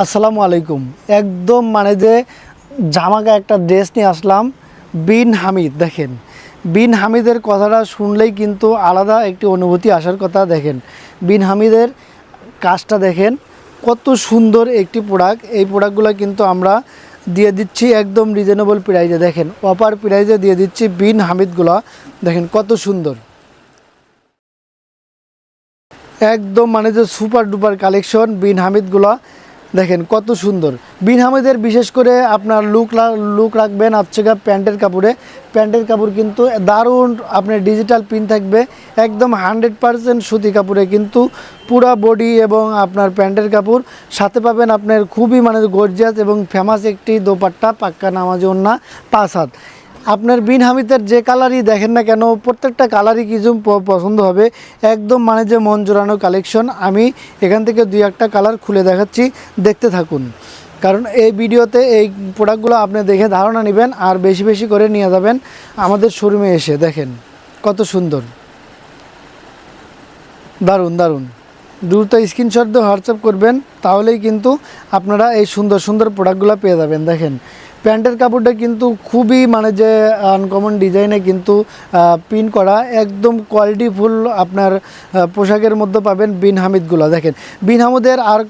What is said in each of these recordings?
আসসালামু আলাইকুম। একদম মানে যে জামাকা একটা ড্রেস নিয়ে আসলাম, বিন হামিদ, দেখেন। বিন হামিদের কথাটা শুনলেই কিন্তু আলাদা একটি অনুভূতি, আসার কথা, দেখেন। বিন হামিদের কাজটা দেখেন, কত সুন্দর একটি প্রোডাক্ট। এই প্রোডাক্টগুলো কিন্তু আমরা দিয়ে দিচ্ছি একদম রিজনেবল প্রাইজে দেখেন অপার প্রাইজে দিয়ে দিচ্ছি বিন হামিদগুলো। দেখেন, কত সুন্দর। একদম মানে যে সুপার ডুপার কালেকশন বিন হামিদগুলো। দেখেন কত সুন্দর। বিন হামিদের বিশেষ করে আপনার লুক লুক রাখবেন হচ্ছে গা প্যান্টের কাপড়ে। প্যান্টের কাপড় কিন্তু দারুণ আপনার ডিজিটাল পিন থাকবে। একদম হান্ড্রেড পারসেন্ট সুতি কাপড়ে কিন্তু পুরা বডি এবং আপনার প্যান্টের কাপড়। সাথে পাবেন আপনার খুবই মানে গর্জিয়াস এবং ফেমাস একটি দোপাট্টা পাক্কা নামাজ ওন্না পাঁচ হাত। আপনার বিন হামিদের যে কালারই দেখেন না কেন, প্রত্যেকটা কালারই কিছু পছন্দ হবে। একদম মানে যে মন জোরানো কালেকশন আমি এখান থেকে দুই একটা কালার খুলে দেখাচ্ছি, দেখতে থাকুন। কারণ এই ভিডিওতে এই প্রোডাক্টগুলো আপনি দেখে ধারণা নেবেন আর বেশি বেশি করে নিয়ে যাবেন আমাদের শোরুমে এসে, দেখেন কত সুন্দর। দারুণ দারুণ। দ্রুত স্ক্রিনশট দিয়ে হোয়াটসঅ্যাপ করবেন, তাহলেই কিন্তু আপনারা এই সুন্দর সুন্দর প্রোডাক্টগুলো পেয়ে যাবেন, দেখেন। প্যান্টের কাপড়টা কিন্তু খুবই মানে যে আনকমন ডিজাইনে কিন্তু পিন করা। একদম কোয়ালিটিফুল আপনার পোশাকের মধ্যে পাবেন বিন হামিদগুলো দেখেন, বিন হামিদের আর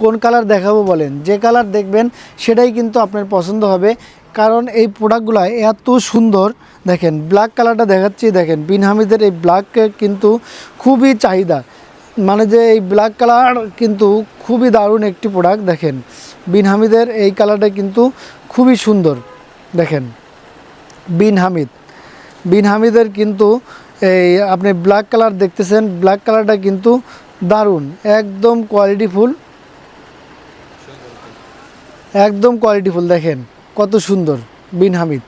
কোন কালার দেখাবো বলেন? যে কালার দেখবেন, সেটাই কিন্তু আপনার পছন্দ হবে। কারণ এই প্রোডাক্টগুলো এত সুন্দর। দেখেন ব্ল্যাক কালারটা দেখাচ্ছি। দেখেন, বিন হামিদের এই ব্ল্যাক কিন্তু খুবই চাহিদা। মানে যে এই ব্ল্যাক কালার কিন্তু খুবই দারুণ একটি প্রোডাক্ট দেখেন। বিন হামিদের এই কালারটা কিন্তু খুবই সুন্দর, দেখেন। বিন হামিদ। বিন হামিদের কিন্তু এই আপনি ব্ল্যাক কালার দেখতেছেন ব্ল্যাক কালারটা কিন্তু দারুণ, একদম কোয়ালিটিফুল একদম কোয়ালিটিফুল দেখেন, কত সুন্দর বিন হামিদ।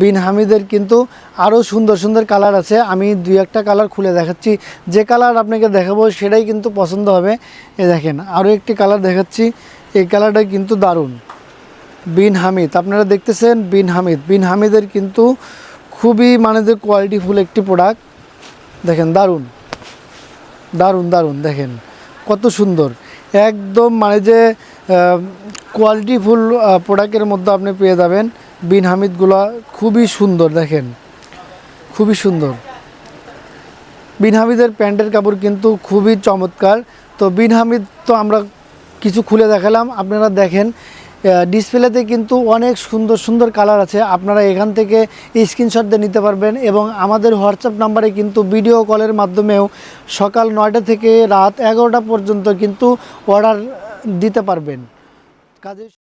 বিন হামিদের কিন্তু আরও সুন্দর সুন্দর কালার আছে। আমি দুই একটা কালার খুলে দেখাচ্ছি। যে কালার আপনাকে দেখাবো সেটাই কিন্তু পছন্দ হবে। এ দেখেন আরও একটি কালার দেখাচ্ছি। এই কালারটা কিন্তু দারুণ। বিন হামিদ, আপনারা দেখতেছেন বিন হামিদ। বিন হামিদের কিন্তু খুবই মানে যে কোয়ালিটিফুল একটি প্রোডাক্ট দেখেন, দারুণ। দারুণ দারুণ, দেখেন, কত সুন্দর। একদম মানে যে কোয়ালিটিফুল প্রোডাক্টের মধ্যে আপনি পেয়ে যাবেন। বিন হামিদগুলো খুবই সুন্দর, দেখেন। খুবই সুন্দর। বিন হামিদের প্যান্টের কাপড় কিন্তু খুবই চমৎকার। তো বিন হামিদ তো আমরা কিছু খুলে দেখালাম। আপনারা দেখেন ডিসপ্লেতে কিন্তু অনেক সুন্দর সুন্দর কালার আছে। আপনারা এখান থেকে স্ক্রিনশট দিয়ে নিতে পারবেন এবং আমাদের হোয়াটসঅ্যাপ নাম্বারে কিন্তু ভিডিও কলের মাধ্যমেও সকাল নয়টা থেকে রাত এগারোটা পর্যন্ত কিন্তু অর্ডার দিতে পারবেন। কাজে